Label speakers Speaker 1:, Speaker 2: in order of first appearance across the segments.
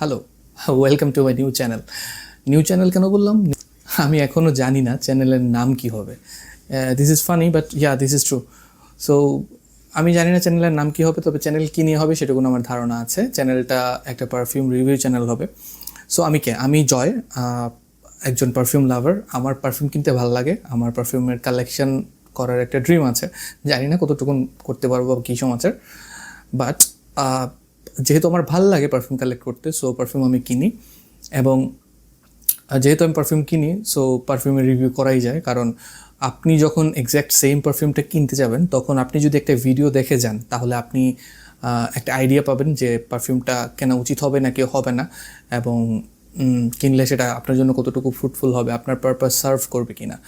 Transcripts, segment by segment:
Speaker 1: Hello welcome to my new channel new channel কেন বললাম? আমি এখনও জানি না চ্যানেলের নাম কি হবে। This is funny but yeah this is true so আমি জানি না চ্যানেলের নাম কি হবে, তবে চ্যানেল কী নিয়ে হবে সেটুকুন আমার ধারণা আছে। চ্যানেলটা একটা পারফিউম রিভিউ চ্যানেল হবে। সো আমি কে? আমি জয় একজন পারফিউম লাভার আমার পারফিউম কিনতে ভালো লাগে। আমার পারফিউমের কালেকশন করার একটা ড্রিম আছে। জানি না কতটুকুন করতে পারব কী সমাচার। বাট যেহেতু আমার ভালো লাগে পারফিউম কালেক্ট করতে সো পারফিউম আমি কিনি। এবং যেহেতু আমি পারফিউম কিনি সো পারফিউমের রিভিউ করাই যায়। কারণ আপনি যখন এক্স্যাক্ট সেম পারফিউমটা কিনতে যাবেন, তখন আপনি যদি একটা ভিডিও দেখে যান, তাহলে আপনি একটা আইডিয়া পাবেন যে পারফিউমটা কেনা উচিত হবে নাকি হবে না। এবং কিনলে সেটা আপনার জন্য কতটুকু ফ্রুটফুল হবে, আপনার পারপাস সার্ভ করবে কিনা।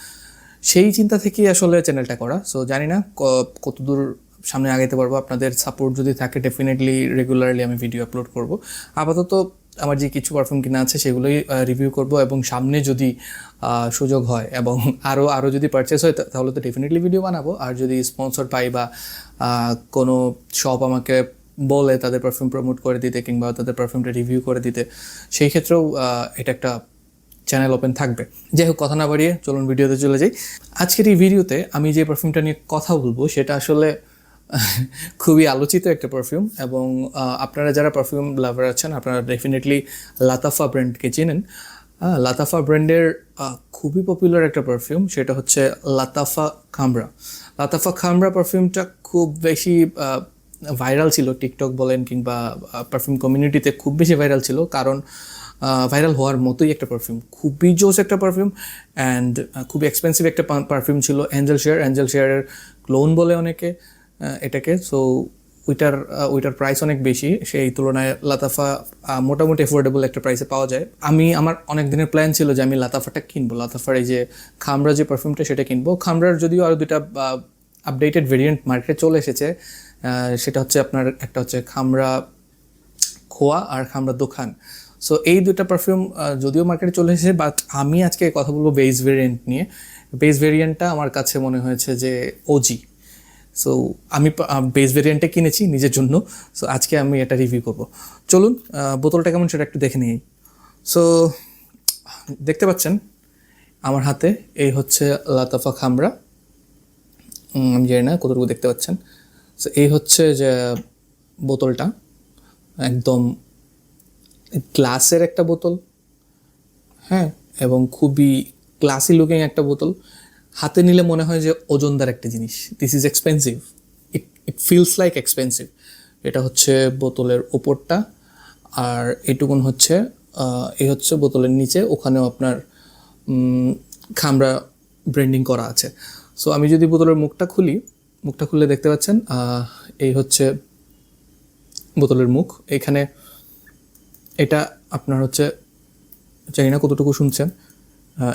Speaker 1: সেই চিন্তা থেকেই আসলে চ্যানেলটা করা। সো জানি না ক- কতদূর সামনে আগাইতে পারব। আপনাদের সাপোর্ট যদি থাকে ডেফিনেটলি রেগুলারলি আমি ভিডিও আপলোড করব। আপাতত আমার যে কিছু পারফিউম কিনা আছে, সেগুলোই রিভিউ করব এবং সামনে যদি সুযোগ হয় এবং আরও আরও যদি পারচেস হয় তাহলে তো ডেফিনেটলি ভিডিও বানাবো। আর যদি স্পন্সর পাই বা কোনো শপ আমাকে বলে তাদের পারফিউম প্রমোট করে দিতে কিংবা তাদের পারফিউমটা রিভিউ করে দিতে, সেই ক্ষেত্রেও এটা একটা চ্যানেল ওপেন থাকবে। যাই হোক, কথা না বাড়িয়ে চলুন ভিডিওতে চলে যাই। আজকের এই ভিডিওতে আমি যে পারফিউমটা নিয়ে কথা বলব, সেটা আসলে খুবই আলোচিত একটা পারফিউম এবং আপনারা যারা পারফিউম লাভার আছেন, আপনারা ডেফিনেটলি লাতাফা ব্র্যান্ডকে চেনেন। লাতাফা ব্র্যান্ডের খুবই পপুলার একটা পারফিউম সেটা হচ্ছে লাতাফা খামরা লাতাফা খামরা পারফিউমটা খুব বেশি ভাইরাল ছিল টিকটক বলেন কিংবা পারফিউম কমিউনিটিতে খুব বেশি ভাইরাল ছিল কারণ ভাইরাল হওয়ার মতোই একটা পারফিউম খুবই জোস একটা পারফিউম অ্যান্ড খুবই এক্সপেন্সিভ একটা পারফিউম ছিল অ্যাঞ্জেল শেয়ার অ্যাঞ্জেল শেয়ারের ক্লোন বলে অনেকে। এটাকে। সো ওইটার ওইটার প্রাইস অনেক বেশি। সেই তুলনায় লাতাফা মোটামুটি অ্যাফোর্ডেবল একটা প্রাইসে পাওয়া যায়। আমি, আমার অনেক দিনের প্ল্যান ছিল যে আমি লাতাফাটা কিনবো। লাতাফার এই যে খামরা যে পারফিউমটা সেটা কিনবো। খামরার যদিও আরও দুটা আপডেটেড ভেরিয়েন্ট মার্কেটে চলে এসেছে সেটা হচ্ছে আপনার একটা হচ্ছে খামরা খোয়া আর খামরা দোকান। সো এই দুটা পারফিউম যদিও মার্কেটে চলে এসেছে বাট আমি আজকে কথা বলব বেস ভেরিয়েন্ট নিয়ে। বেস ভেরিয়েন্টটা আমার কাছে মনে হয়েছে যে ওজি সো আমি বেস ভেরিয়েন্টে কিনেছি নিজের জন্য। সো আজকে আমি এটা রিভিউ করব। চলুন বোতলটা কেমন সেটা একটু দেখে নিই। সো দেখতে পাচ্ছেন, আমার হাতে এই হচ্ছে লাতাফা খামরা আমি জানি না কতটুকু দেখতে পাচ্ছেন। সো এই হচ্ছে যে বোতলটা, একদম গ্লাসের একটা বোতল। হ্যাঁ এবং খুবই ক্লাসি লুকিং একটা বোতল। হাতে নিলে মনে হয় যে ওজনদার একটা জিনিস। This is expensive it it feels like expensive এটা হচ্ছে বোতলের ওপরটা, আর এটুকুন হচ্ছে এই হচ্ছে বোতলের নিচে, ওখানেও আপনার খামরা ব্র্যান্ডিং করা আছে। সো আমি যদি বোতলের মুখটা খুলি, মুখটা খুলে দেখতে পাচ্ছেন এই হচ্ছে বোতলের মুখ। এখানে এটা আপনার হচ্ছে, জানি না কতটুকু শুনছেন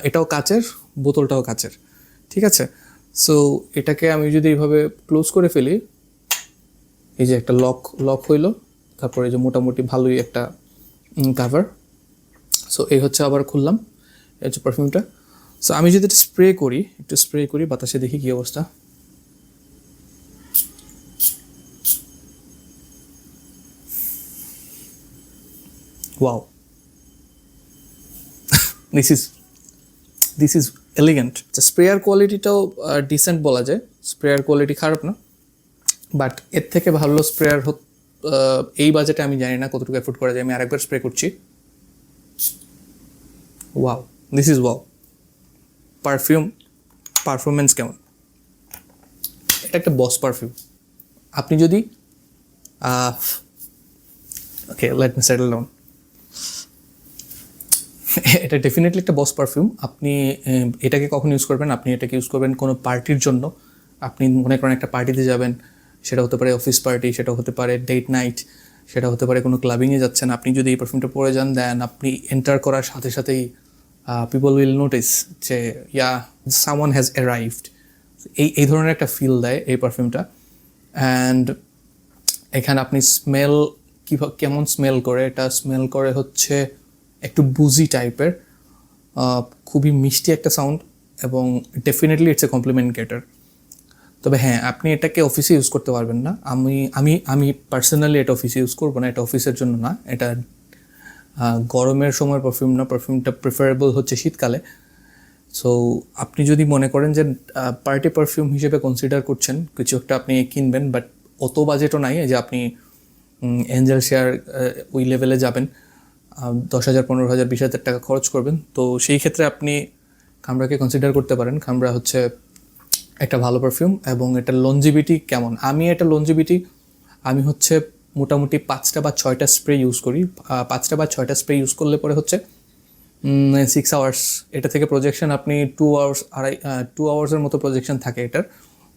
Speaker 1: এটাও কাচের, বোতলটাও কাচের। ঠিক আছে? সো এটাকে আমি যদি এইভাবে ক্লোজ করে ফেলি, এই যে একটা লক লক হইল, তারপরে যে মোটামুটি ভালোই একটা কাভার সো এই হচ্ছে আবার খুললাম, এই হচ্ছে পারফিউমটা সো আমি যদি এটা স্প্রে করি, একটু স্প্রে করি, বাতাসে দেখি কী অবস্থা। Wow this is this is elegant sprayer কোয়ালিটিটাও decent বলা যায়। স্প্রেয়ার কোয়ালিটি খারাপ না। বাট এর থেকে ভালো স্প্রেয়ার হোক এই বাজেটে আমি জানি না কতটুকু এফোর্ড করা যায়। আমি আরেকবার স্প্রে করছি। Wow this is wow perfume performance কেমন? এটা একটা বস পারফিউম আপনি যদি okay let me settle down এটা ডেফিনেটলি একটা বস পারফিউম আপনি এটাকে কখন ইউজ করবেন? আপনি এটাকে ইউজ করবেন কোনো পার্টির জন্য। আপনি মনে করেন একটা পার্টিতে যাবেন, সেটা হতে পারে অফিস পার্টি সেটা হতে পারে ডেট নাইট সেটা হতে পারে কোনো ক্লাবিংয়ে যাচ্ছেন। আপনি যদি এই পারফিউমটা পরে যান দেন আপনি এন্টার করার সাথে সাথেই পিপল উইল নোটিস যে ইয়া সামওয়ান হ্যাজ অ্যারাইভড এই এই ধরনের একটা ফিল দেয় এই পারফিউমটা অ্যান্ড এখানে আপনি স্মেল কীভাবে কেমন স্মেল করে? এটা স্মেল করে হচ্ছে একটু বুজি টাইপের খুবই মিষ্টি একটা সাউন্ড এবং definitely it's a compliment getter তবে হ্যাঁ আপনি এটাকে অফিসে ইউজ করতে পারবেন না। আমি আমি আমি পার্সোনালি এটা অফিসে ইউজ করব না, এটা অফিসের জন্য না। এটা গরমের সময় পারফিউম না পারফিউমটা প্রিফারেবল হচ্ছে শীতকালে। সো আপনি যদি মনে করেন যে পার্টি পারফিউম হিসেবে কনসিডার করছেন, কিছু একটা আপনি কিনবেন বাট অত বাজেটও নাই যে আপনি এঞ্জেল শেয়ার ওই লেভেলে যাবেন। দশ হাজার, পনেরো হাজার, বিশ হাজার টাকা খরচ করবেন। তো সেই ক্ষেত্রে আপনি খামরাকে কনসিডার করতে পারেন। খামরা হচ্ছে একটা ভালো পারফিউম এবং এটা লঞ্জিবিটি কেমন? আমি এটা লঞ্জিবিটি আমি হচ্ছে মোটামুটি পাঁচটা বা ছয়টা স্প্রে ইউজ করি। পাঁচটা বা ছয়টা স্প্রে ইউজ করলে পরে হচ্ছে সিক্স আওয়ার্স এটা থেকে প্রজেকশন আপনি টু আওয়ার্স আড়াই টু আওয়ার্সের মতো প্রজেকশন থাকে এটার।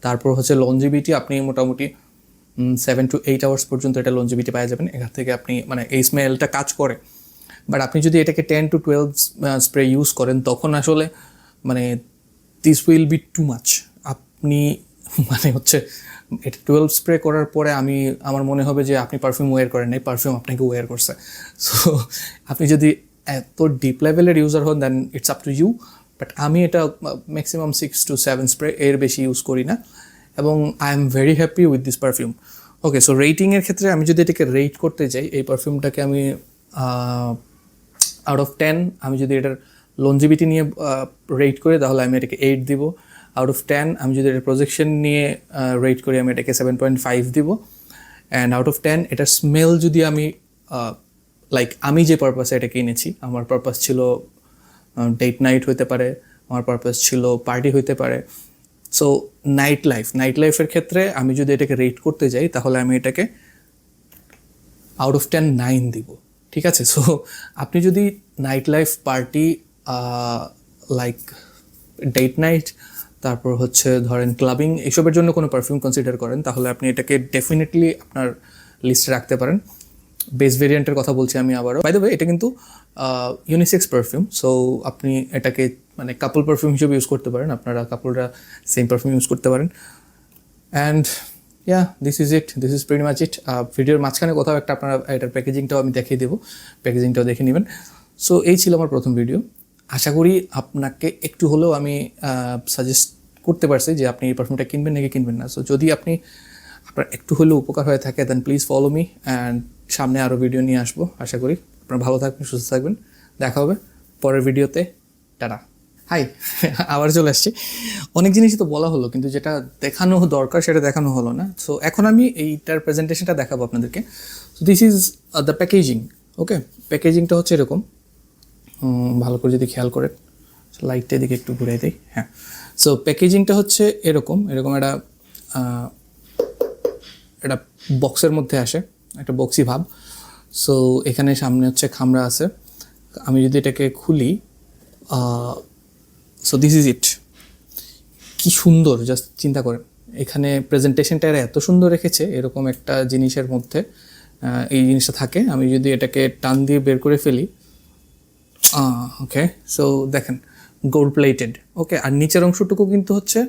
Speaker 1: তারপর হচ্ছে লঞ্জিবিটি আপনি মোটামুটি সেভেন টু এইট আওয়ার্স পর্যন্ত এটা লঞ্জিবিটি পাওয়া যাবেন। এখান থেকে আপনি মানে এই স্মেলটা কাজ করে। বাট আপনি যদি এটাকে ten to twelve spray use করেন, তখন আসলে মানে this will be too much আপনি মানে হচ্ছে এটা টুয়েলভ স্প্রে করার পরে আমি, আমার মনে হবে যে আপনি পারফিউম ওয়্যার করেন নাই পারফিউম আপনাকে ওয়্যার করছে। সো আপনি যদি এত ডিপ লেভেলের ইউজার হন then it's up to you but আমি এটা maximum six to seven spray এর বেশি ইউজ করি না। এবং I am very happy with this perfume okay so রেটিংয়ের ক্ষেত্রে আমি যদি এটাকে রেট করতে যাই, এই পারফিউমটাকে আমি আউট অফ টেন আমি যদি এটার লঞ্জিবিটি নিয়ে রেট করি, তাহলে আমি এটাকে এইট দিব। আউট অফ টেন আমি যদি এটার প্রজেকশন নিয়ে রেট করি, আমি এটাকে সেভেন পয়েন্ট ফাইভ দিব। অ্যান্ড আউট অফ টেন এটার স্মেল যদি আমি লাইক আমি যে পারপাসে এটা কিনেছি আমার পারপাস ছিল ডেট নাইট হতে পারে, আমার পারপাস ছিল পার্টি হতে পারে। সো নাইট লাইফ নাইট লাইফের ক্ষেত্রে আমি যদি এটাকে রেট করতে যাই, তাহলে আমি এটাকে আউট অফ টেন নাইন দিব। ঠিক আছে? সো আপনি যদি night life party like date night তারপর হচ্ছে ধরেন ক্লাবিং এসবের জন্য কোনো পারফিউম কনসিডার করেন, তাহলে আপনি এটাকে ডেফিনেটলি আপনার লিস্টে রাখতে পারেন। বেস ভেরিয়েন্টের কথা বলছি আমি আবারও। বাই এটা কিন্তু ইউনিসেক্স পারফিউম সো আপনি এটাকে মানে কাপল পারফিউম হিসেবে ইউজ করতে পারেন। আপনারা কাপলরা সেম পারফিউম ইউজ করতে পারেন। And yeah this is it this is pretty much it ভিডিওর মাঝখানে কোথাও একটা আপনারা এটার প্যাকেজিংটাও আমি দেখিয়ে দেবো। প্যাকেজিংটাও দেখে নেবেন। সো এই ছিল আমার প্রথম ভিডিও আশা করি আপনাকে একটু হলেও আমি সাজেস্ট করতে পারছি যে আপনি এই পারফিউমটা কিনবেন নাকি কিনবেন না। সো যদি আপনি, আপনার একটু হলেও উপকার হয়ে থাকে then please follow me and সামনে আরও ভিডিও নিয়ে আসব। আশা করি আপনারা ভালো থাকবেন, সুস্থ থাকবেন। দেখা হবে পরের ভিডিওতে টাটা হাই আবার চলে আসছি। অনেক জিনিসই তো বলা হলো, কিন্তু যেটা দেখানো দরকার সেটা দেখানো হলো না। সো এখন আমি এইটার প্রেজেন্টেশনটা দেখাবো আপনাদেরকে। So this is the packaging okay প্যাকেজিংটা হচ্ছে এরকম। ভালো করে যদি খেয়াল করেন লাইটটা এদিকে একটু ঘুরাই দিই হ্যাঁ। সো প্যাকেজিংটা হচ্ছে এরকম এরকম একটা একটা বক্সের মধ্যে আসে, একটা বক্সি ভাব। সো এখানে সামনে হচ্ছে খামরা আছে। আমি যদি এটাকে খুলি সো দিস ইজ ইট কি সুন্দর জাস্ট চিন্তা করেন। এখানে প্রেজেন্টেশনটা এরা এত সুন্দর রেখেছে, এরকম একটা জিনিসের মধ্যে এই জিনিসটা থাকে। আমি যদি এটাকে টান দিয়ে বের করে ফেলি ওকে সো দেখেন গোল্ড প্লেটেড ওকে আর নিচের অংশটুকু কিন্তু হচ্ছে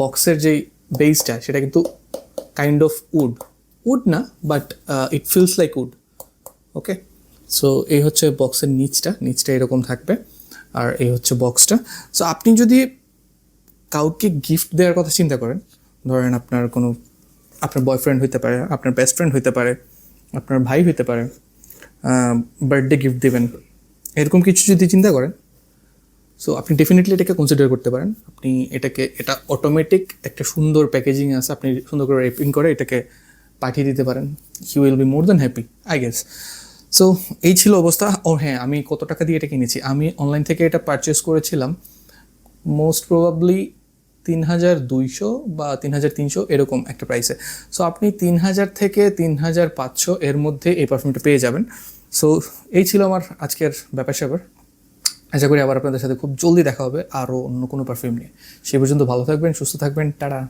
Speaker 1: বক্সের যেই বেসটা সেটা কিন্তু কাইন্ড অফ উড উড না but it feels like wood okay so এই হচ্ছে বক্সের নিচটা নিচটা এরকম থাকবে। আর এই হচ্ছে বক্সটা সো আপনি যদি কাউকে গিফট দেওয়ার কথা চিন্তা করেন, ধরেন আপনার কোনো, আপনার বয়ফ্রেন্ড হইতে পারে, আপনার বেস্ট ফ্রেন্ড হইতে পারে, আপনার ভাই হইতে পারে বার্থডে গিফট দেবেন, এরকম কিছু যদি চিন্তা করেন সো আপনি ডেফিনেটলি এটাকে কনসিডার করতে পারেন। আপনি এটাকে, এটা অটোমেটিক একটা সুন্দর প্যাকেজিং আছে, আপনি সুন্দর করে রেপিং করে এটাকে পাঠিয়ে দিতে পারেন। You will be more than happy I guess so এই ছিল অবস্থা। ও হ্যাঁ আমি কত টাকা দিয়ে এটা কিনেছি? আমি অনলাইন থেকে এটা পারচেস করেছিলাম। মোস্ট প্রবাবলি তিন হাজার দুইশো বা তিন হাজার তিনশো এরকম একটা প্রাইসে সো আপনি তিন হাজার থেকে তিন হাজার পাঁচশো এর মধ্যে এই পারফিউমটা পেয়ে যাবেন। সো এই ছিল আমার আজকের ব্যাপার স্যাপার। আশা করি আবার আপনাদের সাথে খুব জলদি দেখা হবে আরও অন্য কোনো পারফিউম নিয়ে। সে পর্যন্ত ভালো থাকবেন, সুস্থ থাকবেন। টাটা।